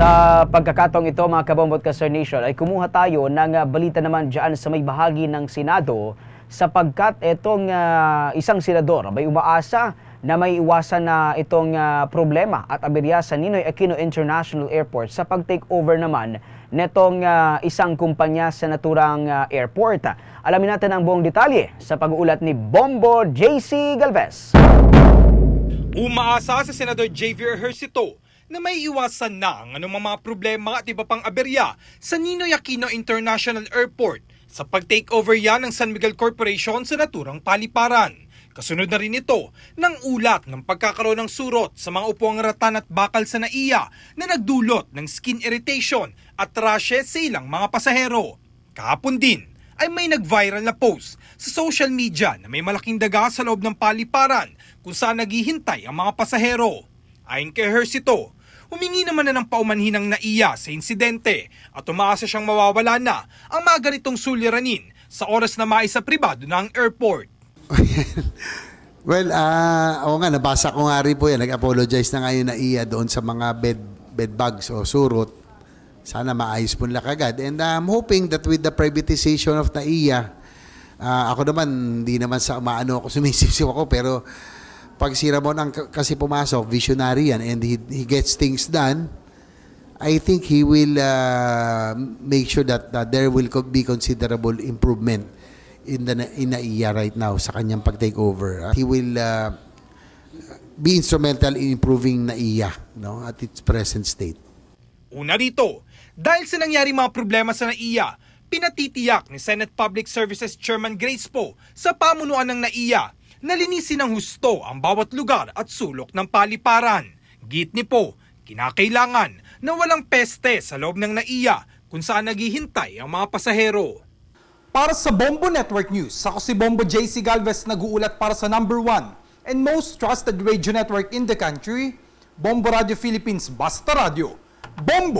Sa pagkakatong ito mga kabombot ka Sir Nation ay kumuha tayo ng ah, balita naman dyan sa may bahagi ng Senado sapagkat itong ah, isang senador may umaasa na may iwasan na itong ah, problema at aberya sa Ninoy Aquino International Airport sa pag-take over naman netong ah, isang kumpanya sa naturang ah, airport. Alamin natin ang buong detalye sa pag-uulat ni Bombo JC Galvez. Umaasa sa Senador Javier Hercito na may iwasan na ang anumang mga problema at iba pang aberya sa Ninoy Aquino International Airport sa pag-takeover yan ng San Miguel Corporation sa naturang paliparan. Kasunod na rin ito ng ulat ng pagkakaroon ng surot sa mga upuang ratan at bakal sa naiya na nagdulot ng skin irritation at rashes sa ilang mga pasahero. Kahapon din ay may nag-viral na post sa social media na may malaking daga sa loob ng paliparan kung saan naghihintay ang mga pasahero. Ayon kay Hercito, humingi naman na ng paumanhin ng naiya sa insidente at umaasa siyang mawawala na ang mga ganitong suliranin sa oras na maisa pribado ng airport. Well, ah, oo nga, nabasa ko nga rin po yan. Nag-apologize na ngayon na iya doon sa mga bed, bed bugs o surot. Sana maayos po nila kagad. And I'm hoping that with the privatization of NAIA, ah, ako naman, hindi naman sa maano ako, sumisipsip ako, pero pag si Ramon ang kasi pumasok, visionary yan, and he, he gets things done, I think he will uh, make sure that uh, there will be considerable improvement in the in NAIA right now sa kanyang pag-take over. Uh, he will uh, be instrumental in improving NAIA no, at its present state. Una dito, dahil sa nangyari mga problema sa NAIA, pinatitiyak ni Senate Public Services Chairman Grace Poe sa pamunuan ng NAIA na linisin ng husto ang bawat lugar at sulok ng paliparan. Git ni Poe, kinakailangan na walang peste sa loob ng NAIA kung saan naghihintay ang mga pasahero. Para sa Bombo Network News, ako si Bombo JC Galvez nag-uulat para sa number one and most trusted radio network in the country, Bombo Radio Philippines Basta Radio. Bombo!